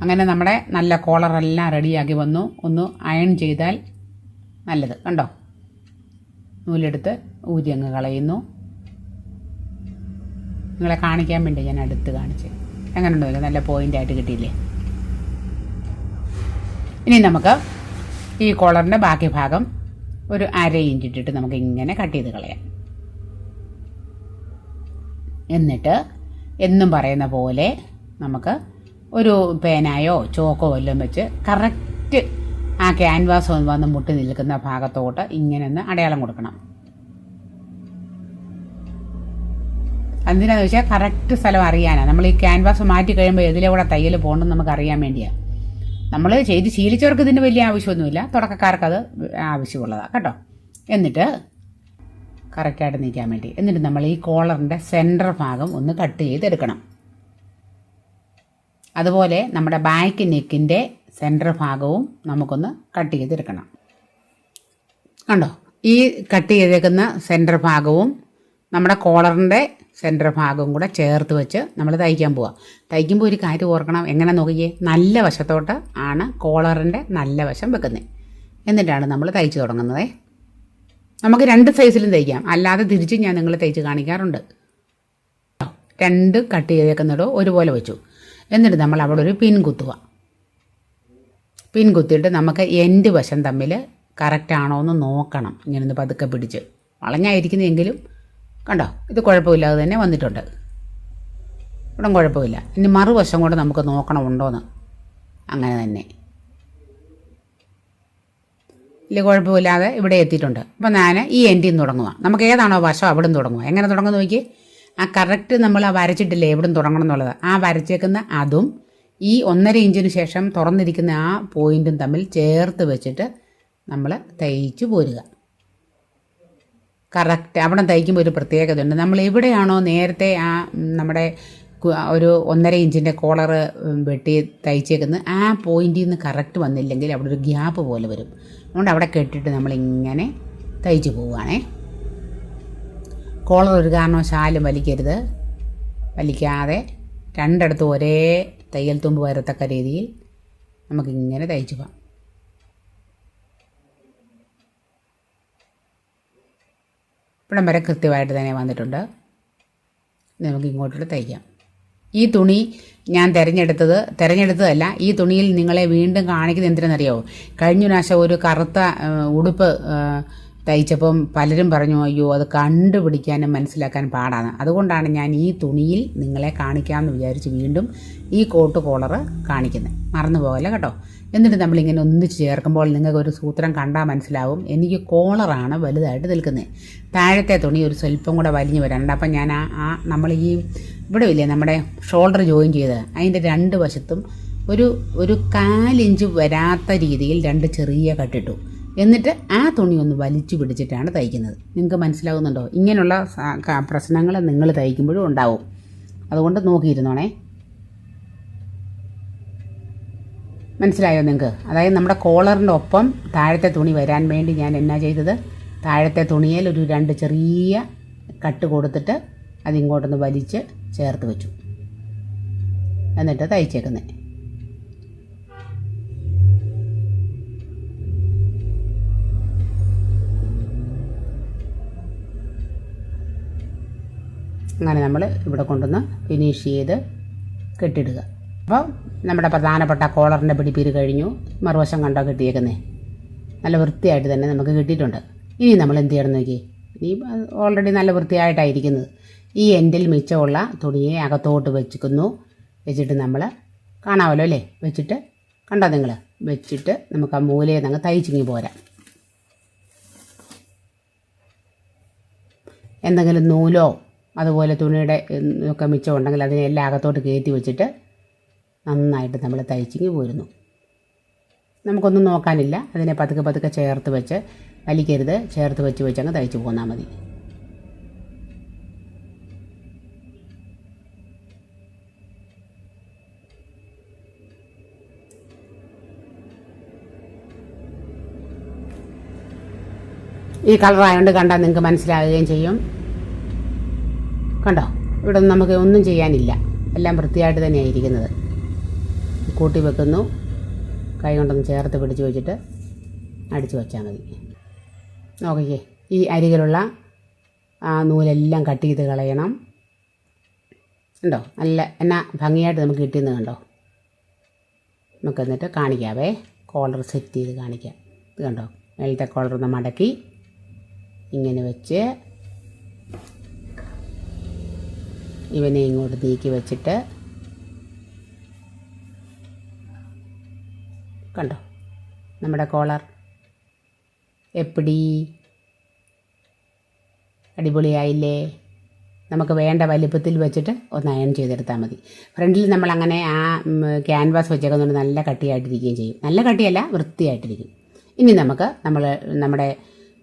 അങ്ങനെ നമ്മുടെ നല്ല കോളറെല്ലാം റെഡിയാക്കി വന്നു. ഒന്ന് അയൺ ചെയ്താൽ നല്ലത്. കണ്ടോ? നൂലെടുത്ത് ഊരി അങ്ങ് കളയുന്നു. നിങ്ങളെ കാണിക്കാൻ വേണ്ടി ഞാൻ അടുത്ത് കാണിച്ച്. എങ്ങനെ ഉണ്ടോ നല്ല പോയിന്റായിട്ട് കിട്ടിയില്ലേ? ഇനി നമുക്ക് ഈ കോളറിന്റെ ബാക്കി ഭാഗം ഒരു അര ഇഞ്ച് ഇട്ടിട്ട് നമുക്ക് ഇങ്ങനെ കട്ട് ചെയ്ത് കളയാം. എന്നിട്ട് എന്നും പറയുന്ന പോലെ നമുക്ക് ഒരു പേനായോ ചോക്കോ വല്ലതും വെച്ച് കറക്റ്റ് ആ ക്യാൻവാസ് വന്ന് മുട്ടി നിൽക്കുന്ന ഭാഗത്തോട്ട് ഇങ്ങനെ ഒന്ന് അടയാളം കൊടുക്കണം. എന്തിനാന്ന് വെച്ചാൽ കറക്റ്റ് സ്ഥലം അറിയാനാണ് നമ്മൾ ഈ ക്യാൻവാസ് മാറ്റി കഴിയുമ്പോൾ എതിലെ കൂടെ തയ്യൽ പോകണമെന്ന് നമുക്ക് അറിയാൻ വേണ്ടിയാണ് നമ്മൾ ചെയ്ത് ശീലിച്ചവർക്ക് ഇതിന് വലിയ ആവശ്യമൊന്നുമില്ല. തുടക്കക്കാർക്ക് അത് ആവശ്യമുള്ളതാണ് കേട്ടോ. എന്നിട്ട് കറക്റ്റായിട്ട് നീക്കാൻ വേണ്ടി. എന്നിട്ട് നമ്മൾ ഈ കോളറിന്റെ സെന്റർ ഭാഗം ഒന്ന് കട്ട് ചെയ്തെടുക്കണം. അതുപോലെ നമ്മുടെ ബാക്ക് നെക്കിന്റെ സെന്റർ ഭാഗവും നമുക്കൊന്ന് കട്ട് ചെയ്തെടുക്കണം. കണ്ടോ? ഈ കട്ട് ചെയ്തേക്കുന്ന സെന്റർ ഭാഗവും നമ്മുടെ കോളറിന്റെ സെന്റർ ഭാഗവും കൂടെ ചേർത്ത് വെച്ച് നമ്മൾ തയ്ക്കാൻ പോവാം. തയ്ക്കുമ്പോൾ ഒരു കാര്യം ഓർക്കണം എങ്ങനെ നോക്കിയേ? നല്ല വശത്തോട്ട് ആണ് കോളറിന്റെ നല്ല വശം വെക്കുന്നത് എന്നിട്ടാണ് നമ്മൾ തയ്ച്ച് തുടങ്ങുന്നത്. നമുക്ക് രണ്ട് സൈസിലും തയ്ക്കാം. അല്ലാതെ തിരിച്ച് ഞാൻ നിങ്ങൾ തയ്ച്ച് കാണിക്കാറുണ്ട്. രണ്ട് കട്ട് ചെയ്തേക്കുന്നിടോ ഒരുപോലെ വെച്ചു. എന്നിട്ട് നമ്മൾ അവിടെ ഒരു പിൻ കുത്തുക പിൻ കുത്തിയിട്ട് നമുക്ക് എൻഡ് വശം തമ്മിൽ കറക്റ്റ് ആണോ എന്ന് നോക്കണം. ഇങ്ങനെ ഒന്ന് പതുക്കെ പിടിച്ച്. വളഞ്ഞായിരിക്കുന്നെങ്കിലും കണ്ടോ? ഇത് കുഴപ്പമില്ലാതെ തന്നെ വന്നിട്ടുണ്ട്. ഇവിടെ കുഴപ്പമില്ല. ഇനി മറുവശം കൂടെ നമുക്ക് നോക്കണം ഉണ്ടോന്ന്. അങ്ങനെ തന്നെ. ഇല്ല കുഴപ്പമില്ലാതെ ഇവിടെ എത്തിയിട്ടുണ്ട്. അപ്പോൾ ഞാൻ ഈ എൻഡിൽ നിന്ന് തുടങ്ങുക നമുക്ക് ഏതാണോ വശം അവിടെ നിന്ന് തുടങ്ങുക എങ്ങനെ തുടങ്ങുന്ന നോക്കി ആ കറക്റ്റ് നമ്മൾ ആ വരച്ചിട്ടില്ലേ എവിടെ നിന്ന് തുടങ്ങണം എന്നുള്ളത്. ആ വരച്ചേക്കുന്ന അതും ഈ ഒന്നര ഇഞ്ചിന് ശേഷം തുറന്നിരിക്കുന്ന ആ പോയിന്റും തമ്മിൽ ചേർത്ത് വെച്ചിട്ട് നമ്മൾ തയ്ച്ച് പോരുക. കറക്റ്റ്. അവിടെ തയ്ക്കുമ്പോൾ ഒരു പ്രത്യേകതയുണ്ട്. നമ്മൾ എവിടെയാണോ നേരത്തെ ആ നമ്മുടെ ഒരു ഒന്നര ഇഞ്ചിന്റെ കോളർ വെട്ടി തയ്ച്ചേക്കുന്നത് ആ പോയിന്റിൽ നിന്ന് കറക്റ്റ് വന്നില്ലെങ്കിൽ അവിടെ ഒരു ഗ്യാപ്പ് പോലെ വരും. അതുകൊണ്ട് അവിടെ കെട്ടിട്ട് നമ്മളിങ്ങനെ തയ്ച്ച് പോവുകയാണേ. കോളർ ഒരു കാരണവശാലും വലിക്കരുത്. വലിക്കാതെ രണ്ടിടത്തും ഒരേ തയ്യൽ തുമ്പ് വരത്തക്ക രീതിയിൽ നമുക്കിങ്ങനെ തയ്ച്ച് പോകാം. ഇവിടം വരെ കൃത്യമായിട്ട് തന്നെ വന്നിട്ടുണ്ട്. നമുക്ക് ഇങ്ങോട്ടൂടെ തയ്ക്കാം. ഈ തുണി ഞാൻ തിരഞ്ഞെടുത്തത് തിരഞ്ഞെടുത്തതല്ല ഈ തുണിയിൽ നിങ്ങളെ വീണ്ടും കാണിക്കുന്നത് എന്തിനെന്നറിയാമോ കഴിഞ്ഞ പ്രാവശ്യം ഒരു കറുത്ത ഉടുപ്പ് തയ്ച്ചപ്പം പലരും പറഞ്ഞു അയ്യോ അത് കണ്ടുപിടിക്കാനും മനസ്സിലാക്കാനും പാടാണ്. അതുകൊണ്ടാണ് ഞാൻ ഈ തുണിയിൽ നിങ്ങളെ കാണിക്കാമെന്ന് വിചാരിച്ച് വീണ്ടും ഈ കോട്ട് കോളറ് കാണിക്കുന്നത്. മറന്നു പോകല്ല കേട്ടോ. എന്നിട്ട് നമ്മളിങ്ങനെ ഒന്നിച്ച് ചേർക്കുമ്പോൾ നിങ്ങൾക്ക് ഒരു സൂത്രം കണ്ടാൽ മനസ്സിലാവും. എനിക്ക് കോളറാണ് വലുതായിട്ട് നിൽക്കുന്നത്. താഴത്തെ തുണി ഒരു സ്വല്പം കൂടെ വലിഞ്ഞു വരാനുണ്ട്. അപ്പം ഞാൻ ആ ആ നമ്മൾ ഈ ഇവിടെ ഇല്ലേ നമ്മുടെ ഷോൾഡർ ജോയിൻ ചെയ്ത് അതിന്റെ രണ്ട് വശത്തും ഒരു ഒരു കാലിഞ്ച് വരാത്ത രീതിയിൽ രണ്ട് ചെറിയ കട്ടിട്ടു. എന്നിട്ട് ആ തുണി ഒന്ന് വലിച്ചു പിടിച്ചിട്ടാണ് തയ്ക്കുന്നത്. നിങ്ങൾക്ക് മനസ്സിലാകുന്നുണ്ടോ ഇങ്ങനെയുള്ള പ്രശ്നങ്ങൾ നിങ്ങൾ തയ്ക്കുമ്പോഴും ഉണ്ടാവും. അതുകൊണ്ട് നോക്കിയിരുന്നോണേ. മനസ്സിലായോ നിങ്ങൾക്ക്? അതായത് നമ്മുടെ കോളറിന്റെ ഒപ്പം താഴത്തെ തുണി വരാൻ വേണ്ടി ഞാൻ എന്നാ ചെയ്തത്? താഴത്തെ തുണിയിൽ ഒരു രണ്ട് ചെറിയ കട്ട് കൊടുത്തിട്ട് അതിങ്ങോട്ടൊന്ന് വലിച്ച് ചേർത്ത് വെച്ചു. എന്നിട്ട് തയ്ച്ചേക്കുന്നത് അങ്ങനെ നമ്മൾ ഇവിടെ കൊണ്ടുവന്ന് ഫിനിഷ് ചെയ്ത് കെട്ടിടുക. അപ്പോൾ നമ്മുടെ പ്രധാനപ്പെട്ട കോളറിന്റെ പിടിപ്പീര് കഴിഞ്ഞു. മറുവശം കണ്ടോ കിട്ടിയേക്കുന്നേ? നല്ല വൃത്തിയായിട്ട് തന്നെ നമുക്ക് കിട്ടിയിട്ടുണ്ട്. ഇനി നമ്മൾ എന്ത് ചെയ്യണം നോക്കി ഇനി ഓൾറെഡി നല്ല വൃത്തിയായിട്ടായിരിക്കുന്നത്. ഈ എൻഡിൽ മിച്ചമുള്ള തുണിയെ അകത്തോട്ട് വെച്ചിക്കുന്നു. വെച്ചിട്ട് നമ്മൾ കാണാമല്ലോ അല്ലേ? വെച്ചിട്ട് കണ്ടോ നിങ്ങൾ വെച്ചിട്ട് നമുക്ക് ആ മൂലയെ നിങ്ങൾ തയ്ച്ചിങ്ങി പോരാം. എന്തെങ്കിലും നൂലോ അതുപോലെ തുണിയുടെ ഒക്കെ മിച്ചമുണ്ടെങ്കിൽ അതിനെല്ലാം അകത്തോട്ട് കയറ്റി വെച്ചിട്ട് നന്നായിട്ട് നമ്മൾ തയ്ച്ചിങ്ങി പോരുന്നു. നമുക്കൊന്നും നോക്കാനില്ല. അതിനെ പതുക്കെ പതുക്കെ ചേർത്ത് വെച്ച് വലിക്കരുത്. ചേർത്ത് വെച്ച് വെച്ച് അങ്ങ് തയ്ച്ച് പോന്നാൽ മതി. ഈ കളറായതുകൊണ്ട് കണ്ടാൽ നിങ്ങൾക്ക് മനസ്സിലാവുകയും ചെയ്യും. കണ്ടോ? ഇവിടെ നമുക്ക് ഒന്നും ചെയ്യാനില്ല. എല്ലാം വൃത്തിയായിട്ട് തന്നെയാണ് ഇരിക്കുന്നത്. കൂട്ടി വെക്കുന്നു കൈ കൊണ്ടൊന്ന് ചേർത്ത് പിടിച്ച് വെച്ചിട്ട് അടിച്ച് വെച്ചാൽ മതി. നോക്കിക്കേ ഈ അരികിലുള്ള ആ നൂലെല്ലാം കട്ട് ചെയ്ത് കളയണം. ഉണ്ടോ നല്ല എന്നാ ഭംഗിയായിട്ട് നമുക്ക് കിട്ടിയെന്ന് കണ്ടോ? നമുക്ക് എന്നിട്ട് കാണിക്കാവേ. കോളർ സെറ്റ് ചെയ്ത് കാണിക്കാം. ഇത് കണ്ടോ? മേളത്തെ കോളർ ഒന്ന് മടക്കി ഇങ്ങനെ വെച്ച് ഇവനെ ഇങ്ങോട്ട് നീക്കി വെച്ചിട്ട് കണ്ടോ? നമ്മുടെ കോളർ. എപ്പിടി? അടിപൊളിയായില്ലേ? നമുക്ക് വേണ്ട വലിപ്പത്തിൽ വെച്ചിട്ട് ഒന്ന് അയൺ ചെയ്തെടുത്താൽ മതി. ഫ്രണ്ടിൽ നമ്മൾ അങ്ങനെ ആ ക്യാൻവാസ് വെച്ചേക്കുന്നതുകൊണ്ട് നല്ല കട്ടിയായിട്ടിരിക്കുകയും ചെയ്യും. നല്ല കട്ടിയല്ല വൃത്തിയായിട്ടിരിക്കും. ഇനി നമുക്ക് നമ്മൾ നമ്മുടെ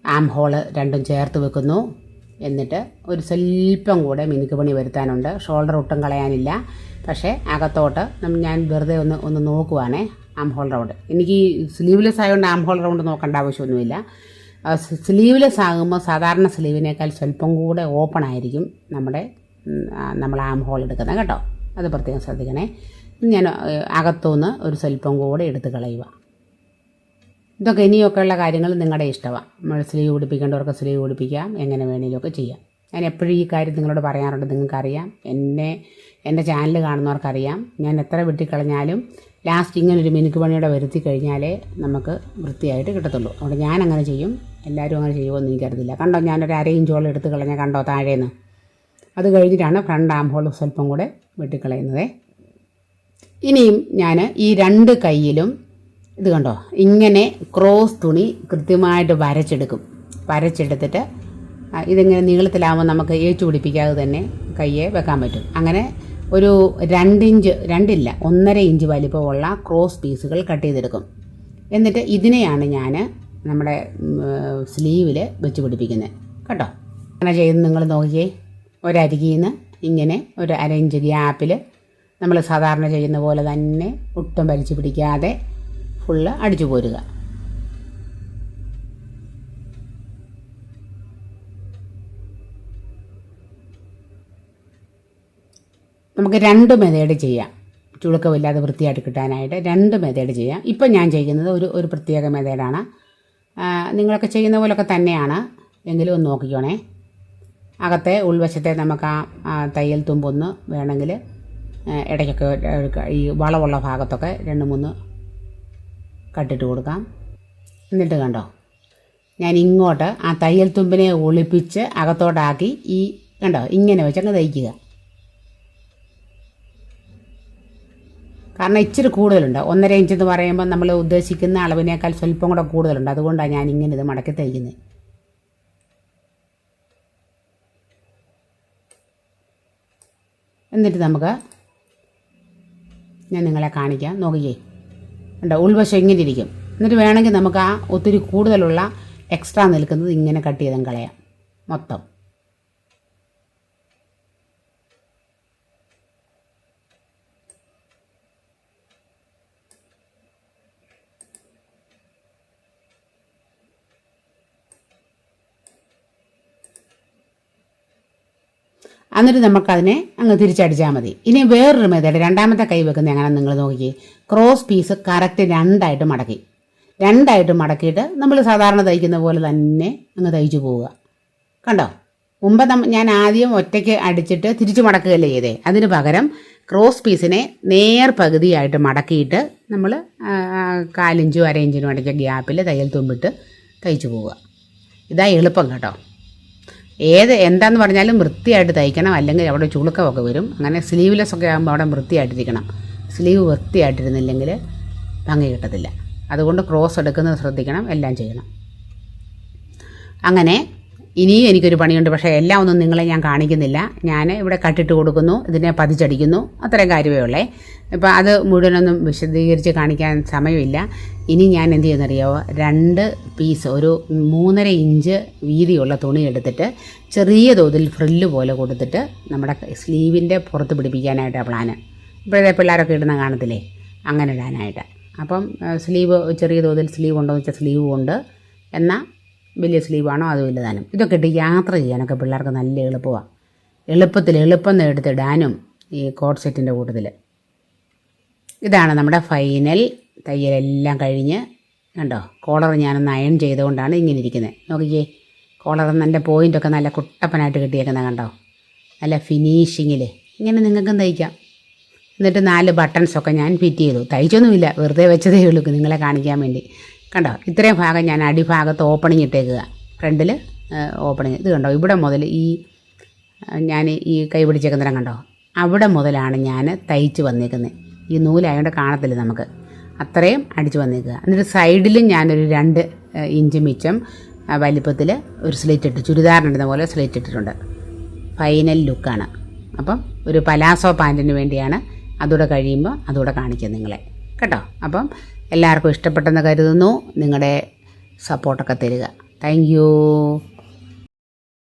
ആം ഹോൾ രണ്ടും ചേർത്ത് വെക്കുന്നു. എന്നിട്ട് ഒരു സ്വല്പം കൂടെ മിനുക്ക് പണി വരുത്താനുണ്ട്. ഷോൾഡർ ഒട്ടും കളയാനില്ല. പക്ഷേ അകത്തോട്ട് ഞാൻ വെറുതെ ഒന്ന് ഒന്ന് നോക്കുവാണേ. ആം ഹോൾ റൗണ്ട് എനിക്ക് സ്ലീവ്ലെസ് ആയതുകൊണ്ട് ആം ഹോൾ റൗണ്ട് നോക്കേണ്ട ആവശ്യമൊന്നുമില്ല. സ്ലീവ്ലെസ് ആകുമ്പോൾ സാധാരണ സ്ലീവിനേക്കാൾ സ്വല്പം കൂടെ ഓപ്പൺ ആയിരിക്കും നമ്മുടെ നമ്മൾ ആം ഹോൾ എടുക്കുന്നത് കേട്ടോ. അത് പ്രത്യേകം ശ്രദ്ധിക്കണേ. ഞാൻ അകത്തുനിന്ന് ഒരു സ്വല്പം കൂടെ എടുത്ത് കളയുക. ഇതൊക്കെ ഇനിയൊക്കെയുള്ള കാര്യങ്ങൾ നിങ്ങളുടെ ഇഷ്ടമാണ് നമ്മൾ സ്ലീവ് പിടിപ്പിക്കേണ്ടവർക്ക് സ്ലീവ് പിടിപ്പിക്കാം. എങ്ങനെ വേണമെങ്കിലുമൊക്കെ ചെയ്യാം. ഞാൻ എപ്പോഴും ഈ കാര്യം നിങ്ങളോട് പറയാറുണ്ട്. നിങ്ങൾക്കറിയാം. എന്നെ എന്റെ ചാനൽ കാണുന്നവർക്കറിയാം. ഞാൻ എത്ര വെട്ടിക്കളഞ്ഞാലും ലാസ്റ്റ് ഇങ്ങനെ ഒരു മിനുക്ക് പണിയുടെ വരുത്തി കഴിഞ്ഞാലേ നമുക്ക് വൃത്തിയായിട്ട് കിട്ടത്തുള്ളൂ. അതുകൊണ്ട് ഞാൻ അങ്ങനെ ചെയ്യും. എല്ലാവരും അങ്ങനെ ചെയ്യുമെന്ന് എനിക്കറിയില്ല കണ്ടോ ഞാനൊരു അര ഇഞ്ചോളം എടുത്ത് കളഞ്ഞ കണ്ടോ താഴേന്ന്? അത് കഴിഞ്ഞിട്ടാണ് ഫ്രണ്ട് ആം ഹോൾ സ്വല്പം കൂടെ വെട്ടിക്കളയുന്നത്. ഇനിയും ഞാൻ ഈ രണ്ട് കൈയിലും ഇത് കണ്ടോ ഇങ്ങനെ ക്രോസ് തുണി കൃത്യമായിട്ട് വരച്ചെടുക്കും. വരച്ചെടുത്തിട്ട് ഇതിങ്ങനെ നീളത്തിലാവുമ്പോൾ നമുക്ക് ഏച്ചു പിടിപ്പിക്കാതെ തന്നെ കയ്യെ വെക്കാൻ പറ്റും. അങ്ങനെ ഒരു രണ്ടിഞ്ച് രണ്ടില്ല ഒന്നര ഇഞ്ച് വലിപ്പമുള്ള ക്രോസ് പീസുകൾ കട്ട് ചെയ്തെടുക്കും. എന്നിട്ട് ഇതിനെയാണ് ഞാൻ നമ്മുടെ സ്ലീവിൽ വെച്ച് പിടിപ്പിക്കുന്നത് കേട്ടോ? അങ്ങനെ ചെയ്ത് നിങ്ങൾ നോക്കിയേ ഒരരികിൽ നിന്ന് ഇങ്ങനെ ഒരു അര ഇഞ്ച് ഗ്യാപ്പിൽ നമ്മൾ സാധാരണ ചെയ്യുന്ന പോലെ തന്നെ ഒട്ടും വലിച്ചു പിടിക്കാതെ ഫുള്ള് അടിച്ചു പോരുക. നമുക്ക് രണ്ട് മെതേഡ് ചെയ്യാം. ചുളുക്കമില്ലാതെ വൃത്തിയായിട്ട് കിട്ടാനായിട്ട് രണ്ട് മെതേഡ് ചെയ്യാം. ഇപ്പം ഞാൻ ചെയ്യുന്നത് ഒരു ഒരു പ്രത്യേക മെതേഡാണ്. നിങ്ങളൊക്കെ ചെയ്യുന്ന പോലൊക്കെ തന്നെയാണ്. എങ്കിലും ഒന്ന് നോക്കിക്കോണേ. അകത്തെ ഉൾവശത്തെ നമുക്ക് ആ തയ്യൽ തുമ്പൊന്ന് വേണമെങ്കിൽ ഇടയ്ക്കൊക്കെ ഈ വളവുള്ള ഭാഗത്തൊക്കെ രണ്ട് മൂന്ന് കട്ടിട്ട് കൊടുക്കാം. എന്നിട്ട് കണ്ടോ? ഞാൻ ഇങ്ങോട്ട് ആ തയ്യൽ തുമ്പിനെ ഒളിപ്പിച്ച് അകത്തോട്ടാക്കി ഈ കണ്ടോ? ഇങ്ങനെ വെച്ചങ്ങ് തയ്ക്കുക. കാരണം ഇച്ചിരി കൂടുതലുണ്ട്. ഒന്നര ഇഞ്ച് എന്ന് പറയുമ്പോൾ നമ്മൾ ഉദ്ദേശിക്കുന്ന അളവിനേക്കാൾ സ്വല്പം കൂടെ കൂടുതലുണ്ട്. അതുകൊണ്ടാണ് ഞാൻ ഇങ്ങനെ ഇത് മടക്കി തയ്ക്കുന്നത് എന്നിട്ട് നമുക്ക് ഞാൻ നിങ്ങളെ കാണിക്കാം. നോക്കിയേ ഉണ്ട് ഉൾവശം ഇങ്ങനെ ഇരിക്കും. എന്നിട്ട് വേണമെങ്കിൽ നമുക്ക് ആ ഒത്തിരി കൂടുതലുള്ള എക്സ്ട്രാ നിൽക്കുന്നത് ഇങ്ങനെ കട്ട് ചെയ്തും കളയാം. മൊത്തം. എന്നിട്ട് നമുക്കതിനെ അങ്ങ് തിരിച്ചടിച്ചാൽ മതി. ഇനി വേറൊരു മെത്തേഡ് രണ്ടാമത്തെ കൈ വെക്കുന്ന എങ്ങനെ നിങ്ങൾ നോക്കിയേ ക്രോസ് പീസ് കറക്റ്റ് രണ്ടായിട്ട് മടക്കി. രണ്ടായിട്ട് മടക്കിയിട്ട് നമ്മൾ സാധാരണ തയ്ക്കുന്ന പോലെ തന്നെ അങ്ങ് തയ്ച്ചു പോവുക. കണ്ടോ? മുമ്പ് ഞാൻ ആദ്യം ഒറ്റയ്ക്ക് അടിച്ചിട്ട് തിരിച്ചു മടക്കുകയല്ലേ ചെയ്തേ. അതിന് പകരം ക്രോസ് പീസിനെ നേർ പകുതിയായിട്ട് മടക്കിയിട്ട് നമ്മൾ കാലിഞ്ചും അര അടിച്ച ഗ്യാപ്പിൽ തയ്യൽ തുമ്പിട്ട് തയ്ച്ചു പോവുക. ഇതാ എളുപ്പം കേട്ടോ. ഏത് എന്താന്ന് പറഞ്ഞാലും വൃത്തിയായിട്ട് തയ്ക്കണം. അല്ലെങ്കിൽ അവിടെ ചുളുക്കമൊക്കെ വരും. അങ്ങനെ സ്ലീവ്ലെസ് ഒക്കെ ആകുമ്പോൾ അവിടെ വൃത്തിയായിട്ടിരിക്കണം. സ്ലീവ് വൃത്തിയായിട്ടിരുന്നില്ലെങ്കിൽ ഭംഗി കിട്ടത്തില്ല. അതുകൊണ്ട് ക്രോസ് എടുക്കുന്നത് ശ്രദ്ധിക്കണം. എല്ലാം ചെയ്യണം. അങ്ങനെ ഇനിയും എനിക്കൊരു പണിയുണ്ട് പക്ഷേ എല്ലാം ഒന്നും നിങ്ങളെ ഞാൻ കാണിക്കുന്നില്ല. ഞാൻ ഇവിടെ കട്ടിട്ട് കൊടുക്കുന്നു ഇതിനെ പതിച്ചടിക്കുന്നു. അത്രയും കാര്യമേ ഉള്ളേ. ഇപ്പോൾ അത് മുഴുവനൊന്നും വിശദീകരിച്ച് കാണിക്കാൻ സമയമില്ല. ഇനി ഞാൻ എന്ത് ചെയ്യുന്നറിയാമോ രണ്ട് പീസ് ഒരു മൂന്നര ഇഞ്ച് വീതിയുള്ള തുണി എടുത്തിട്ട് ചെറിയ തോതിൽ ഫ്രില്ല് പോലെ കൊടുത്തിട്ട് നമ്മുടെ സ്ലീവിന്റെ പുറത്ത് പിടിപ്പിക്കാനായിട്ടാണ് പ്ലാന് ഇപ്പോഴത്തെ പിള്ളേരൊക്കെ ഇടുന്ന കാണത്തില്ലേ? അങ്ങനെ ഇടാനായിട്ട്. അപ്പം സ്ലീവ് ചെറിയ തോതിൽ സ്ലീവ് ഉണ്ടോ എന്ന് വെച്ചാൽ സ്ലീവ് ഉണ്ട്. എന്നാൽ വലിയ സ്ലീവാണോ അതും ഇല്ലതാനും ഇതൊക്കെ ഇട്ട് യാത്ര ചെയ്യാനൊക്കെ പിള്ളേർക്ക് നല്ല എളുപ്പമാണ് എളുപ്പത്തിൽ എളുപ്പം നേടിത്തിടാനും ഈ കോട്ട് സെറ്റിന്റെ കൂട്ടത്തിൽ ഇതാണ് നമ്മുടെ ഫൈനൽ. തയ്യലെല്ലാം കഴിഞ്ഞ് കണ്ടോ? കോളർ ഞാനൊന്ന് അയൺ ചെയ്തുകൊണ്ടാണ് ഇങ്ങനെ ഇരിക്കുന്നത് നോക്കിക്കേ കോളർ നല്ല പോയിന്റൊക്കെ നല്ല കുട്ടപ്പനായിട്ട് കിട്ടിയേക്കുന്നത് കണ്ടോ? നല്ല ഫിനിഷിങ്ങിൽ ഇങ്ങനെ നിങ്ങൾക്കും തയ്ക്കാം. എന്നിട്ട് നാല് ബട്ടൺസൊക്കെ ഞാൻ ഫിറ്റ് ചെയ്തു. തയ്ച്ചൊന്നുമില്ല. വെറുതെ വെച്ചതേ ഉള്ളൂ നിങ്ങളെ കാണിക്കാൻ വേണ്ടി. കണ്ടോ? ഇത്രയും ഭാഗം ഞാൻ അടിഭാഗത്ത് ഓപ്പണിങ് ഇട്ടേക്കുക. ഫ്രണ്ടിൽ ഓപ്പണിങ് ഇത് കണ്ടോ? ഇവിടെ മുതൽ ഈ ഞാൻ ഈ കൈ പിടിച്ചേക്കുന്നിടം കണ്ടോ? അവിടെ മുതലാണ് ഞാൻ തയ്ച്ച് വന്നേക്കുന്നത് ഈ നൂലായതുകൊണ്ട് കാണത്തില്ല നമുക്ക്. അത്രയും അടിച്ച് വന്നേക്കുക. എന്നിട്ട് സൈഡിലും ഞാനൊരു രണ്ട് ഇഞ്ച് മിച്ചം വലിപ്പത്തിൽ ഒരു സ്ലേറ്റ് ഇട്ട് ചുരിദാറിനിടുന്ന പോലെ സ്ലേറ്റ് ഇട്ടിട്ടുണ്ട്. ഫൈനൽ ലുക്കാണ് അപ്പം ഒരു പലാസോ പാന്റിന് വേണ്ടിയാണ് അതുകൂടെ കഴിയുമ്പോൾ അതുകൂടെ കാണിക്കാം നിങ്ങളെ. കേട്ടോ? അപ്പം എല്ലാവർക്കും ഇഷ്ടപ്പെട്ടെന്ന് കരുതുന്നു. നിങ്ങളുടെ സപ്പോർട്ടൊക്കെ തരിക. താങ്ക്